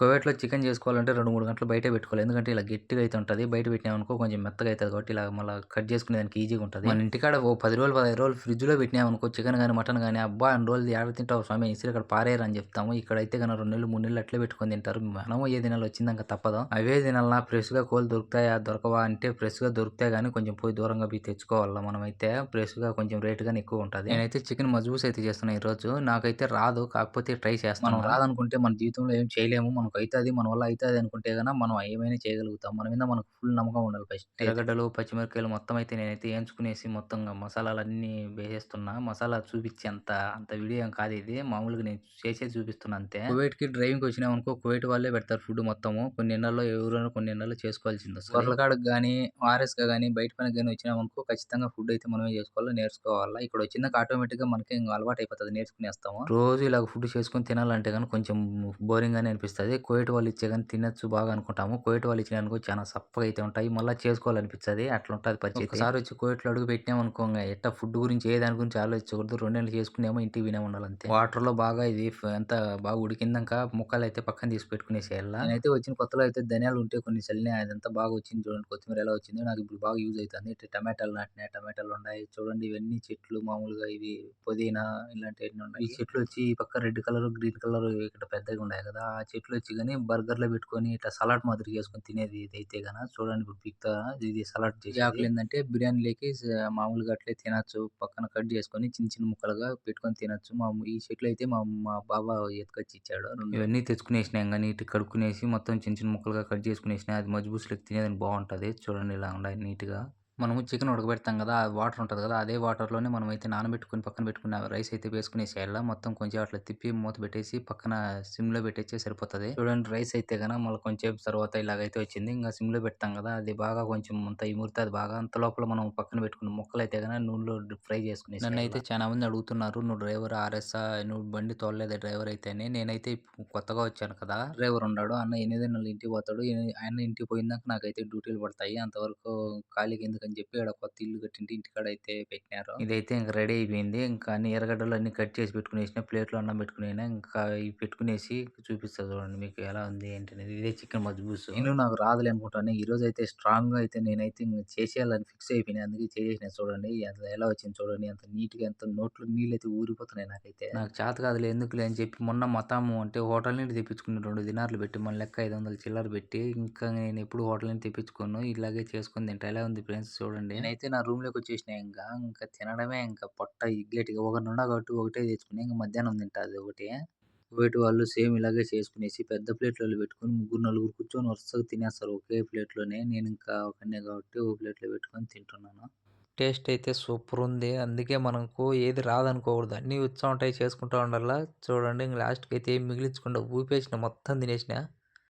కోవేట్లో chicken చేసుకోవాలంటే 2, 3 గంటలు బయటే పెట్టుకోవాలి. ఎందుకంటే ఇలా గట్టిగా అయితే ఉంటది. బయట పెట్టినామనుకో కొంచెం మెత్తగా అవుతుంది కాబట్టి ఇలా మళ్ళీ కట్ చేసుకునే దానికి ఈజీగా ఉంటుంది మన ఇంటికాడ ఓ పది రోజులు, 15 రోజులు ఫ్రిడ్జ్‌లో పెట్టినామనుకో చికెన్ కానీ మటన్ కానీ అబ్బా! అన్ని రోజులు ఏడ తింటావు స్వామి ఇసిరి అక్కడ పారేరు అని చెప్తాము. ఇక్కడైతే గన 2 నెలలు, మూడు నెలలు అట్లే పెట్టుకొని తింటారు. మనము ఏ దినాలు వచ్చిందాక తప్పదు. అవే తినాలనా ఫ్రెష్‌గా కోళ్ళు దొరుకుతాయా? దొరకవా? అంటే ఫ్రెష్‌గా దొరుకుతాయి కానీ కొంచెం పోయి దూరంగా పోయి తెచ్చుకోవాలా మనమైతే. ఫ్రెష్‌గా కొంచెం రేట్ కానీ ఎక్కువ ఉంటుంది నేనైతే చికెన్ మజ్బూస్ అయితే చేస్తున్నా ఈరోజు. నాకైతే రాదు. కాకపోతే ట్రై చేస్తాను. రాదనుకుంటే మన జీవితంలో ఏం చేయలేము. మనం మనకు అయితది. మన వల్ల అయితది అనుకుంటే గన మనం ఏమైనా చేయగలుగుతాం. మన మీద మనకు ఫుల్ నమ్మకం ఉండాలి ఫస్ట్. ఎర్రగడ్డలు, పచ్చిమిరపకాయలు మొత్తం అయితే నేనైతే ఏంచుకునేసి మొత్తంగా మసాలాలన్నీ వేసేస్తున్నా. మసాలా చూపించేంత అంత వీడియో ఏం కాదు ఇది. మామూలుగా నేను చేసేది చూపిస్తున్నా అంతే. కువైట్‌కి డ్రైవింగ్‌కి వచ్చినామనుకో కువైట్ వాళ్ళే పెడతారు ఫుడ్ మొత్తము. కొన్ని ఇళ్ళలో ఎవరైనా కొన్ని ఇళ్ళలో చేసుకోవాల్సింది వస్తది. హోటల్ కాడకి గాని, ఆర్ఎస్‌గా గాని బయట పనికి గాని వచ్చినామనుకో ఖచ్చితంగా ఫుడ్ అయితే మనమే చేసుకోవాలా, నేర్చుకోవాలా. ఇక్కడ వచ్చిందాక ఆటోమేటిక్‌గా మనకే అలవాటు అయిపోతది. నేర్చుకునేస్తాము. రోజు ఇలాగ ఫుడ్ చేసుకొని తినాలంటే గన కొంచెం బోరింగ్ గానే అనిపిస్తది. కువైట్ వాళ్ళు ఇచ్చే గాని తినొచ్చు బాగా అనుకుంటాము. కువైట్ వాళ్ళు ఇచ్చినాయనుకో చాలా సప్పగా అయితే ఉంటాయి. మళ్ళా చేసుకోవాలనిపిస్తది. అట్లుంటది పరిస్థితి. ఒకసారి వచ్చి కువైట్‌లో అడుగు పెట్టినామనుకో ఇంగ ఎట్టా ఫుడ్ గురించి ఏ దాని గురించి ఆలోచించకూడదు. 2 నెలలు చేసుకున్నామా ఇంటికి పోయినామా ఉండాలంతే. వాటర్‌లో బాగా ఇది అంతా బాగా ఉడికిందంక ముక్కలైతే పక్కన తీసి పెట్టుకునేసేయాల. నేనైతే వచ్చిన కొత్తలో అయితే ధనియాలు ఉంటే కొన్ని చల్లినా అదంతా బాగా వచ్చింది చూడండి. కొత్తిమీర ఎలా వచ్చిందో నాకు ఇప్పుడు బాగా యూజ్ అయితాంది. ఇట్ట టమాటాలు నాటినా, టమాటాలు ఉండాయి. చూడండి ఇవన్నీ చెట్లు మామూలుగా ఇవి పుదీనా ఇలాంటివన్నీ ఉన్నాయి. ఈ చెట్లు వచ్చి ఈ పక్క రెడ్ కలర్, గ్రీన్ కలర్ ఇక్కడ పెద్దగా ఉన్నాయి కదా! ఆ చెట్లు వచ్చి గాని బర్గర్‌లో పెట్టుకొని ఇట్లా సలాడ్ మాదిరిగా చేసుకొని తినేది ఇదైతే గన చూడండి ఇప్పుడు పిక్తా ఇది సలాడ్ చేసేది. ఈ ఆకులు ఏందంటే బిర్యానీలోకి మామూలుగా అట్లే తినొచ్చు. పక్కన కట్ చేసుకొని చిన్న చిన్న ముక్కలుగా పెట్టుకొని తినొచ్చు. మా ఈ చెట్లు అయితే మా మా బావ ఎత్తుకొచ్చి ఇచ్చాడు. ఇవన్నీ తెచ్చుకునేసినా ఇంగ నీట్‌గా కడుక్కునేసి మొత్తం చిన్న చిన్న ముక్కలుగా కట్ చేసుకునేసినా. అది మజ్బూస్‌లోకి తినేదానికి బావుంటది. చూడండి ఇలా ఉండాయి నీట్‌గా. మనము చికెన్ ఉడకబెడతాం కదా! ఆ వాటర్ ఉంటది కదా! అదే వాటర్‌లోనే మనమైతే నానబెట్టుకొని పక్కన పెట్టుకున్న రైస్ అయితే వేసుకునేసేయాల. మొత్తం కొంచెం అట్లా తిప్పి మూత పెట్టేసి పక్కన సిమ్‌లో పెట్టేస్తే సరిపోతది. చూడండి రైస్ అయితే గన మళ్ళా కొంచెంసేపు తర్వాత ఇలాగైతే వచ్చింది. ఇంగ సిమ్‌లో పెడతాం కదా! అది బాగా కొంచెం అంతా ఇమురుతది బాగా. అంత లోపల మనం పక్కన పెట్టుకున్న ముక్కలైతే గన నూనెలో డీప్ ఫ్రై చేసుకునేసేయాల. నన్నైతే చాలా మంది అడుగుతున్నారు. "నువ్వు డ్రైవర్ ఆర్ఎస్సా? నువ్వు బండి తోలలేదా డ్రైవర్ అయితే" అని. నేనైతే కొత్తగా వచ్చాను కదా! డ్రైవర్ ఉన్నాడు. అన్న ఎనిమిది నెలలు ఇంటికి పోతాడు. ఆయన ఇంటికి పోయినాక నాకైతే డ్యూటీలు పడతాయి. అంతవరకు ఖాళీగా ఎందుకని చెప్పి ఆడ కొత్త ఇల్లు కట్టింటే ఇంటికాడ అయితే పెట్టినారు. ఇదైతే ఇంక రెడీ అయిపోయింది. ఇంకా అన్ని ఎర్రగడ్డలు అన్ని కట్ చేసి పెట్టుకునేసినా. ప్లేట్‌లో అన్నం పెట్టుకునేనా. ఇంకా ఇవి పెట్టుకునేసి చూపిస్తా చూడండి మీకు ఎలా ఉంది ఏంటి అనేది. ఇదే చికెన్ మజ్బూస్. నేను నాకు రాదులే అనుకుంటాను. ఈరోజు అయితే స్ట్రాంగ్‌గా అయితే నేనైతే చేసేయాలని ఫిక్స్ అయిపోయినా. అందుకే చేసేసినా చూడండి. అది ఎలా వచ్చింది చూడండి. ఎంత నీట్‌గా ఎంత నోట్లో నీళ్ళైతే ఊరిపోతున్నాయి నాకైతే. నాకు చేత కాదులే ఎందుకులే అని చెప్పి మొన్న మతాము అంటే హోటల్ నుండి తెప్పించుకున్న 2 దినార్లు పెట్టి మన లెక్క 500 చిల్లర పెట్టి ఇంకా నేను ఎప్పుడు హోటల్ నుంచి తెప్పించుకోను. ఇలాగే చేసుకొని తింటా. ఎలా ఉంది ఫ్రెండ్స్ చూడండి. నేనైతే నా రూమ్‌లోకి వచ్చేసిన ఇంకా ఇంకా తినడమే ఇంకా పొట్ట ఇగ్గేటిగా ఒకడినుండా కాబట్టి ఒకటే తెచ్చుకున్నా. ఇంకా మధ్యాహ్నం తింటా ఒకటి కువైట్ వాళ్ళు సేమ్ ఇలాగే చేసుకునేసి పెద్ద ప్లేట్‌లలో పెట్టుకొని ముగ్గురు, నలుగురు కూర్చొని వరుసగా తినేస్తారు ఒకే ప్లేట్‌లోనే. నేను ఇంకా ఒకనే కాబట్టి ఒక ప్లేట్‌లో పెట్టుకొని తింటున్నాను. టేస్ట్ అయితే సూపర్ ఉంది. అందుకే మనకు ఏది రాదనుకోకూడదు. అన్నీ వచ్చా ఉంటాయి చేసుకుంటా ఉండాలి చూడండి ఇంక లాస్ట్‌కి అయితే ఏం మిగిలించకుండా ఊపేసిన మొత్తం తినేసినా.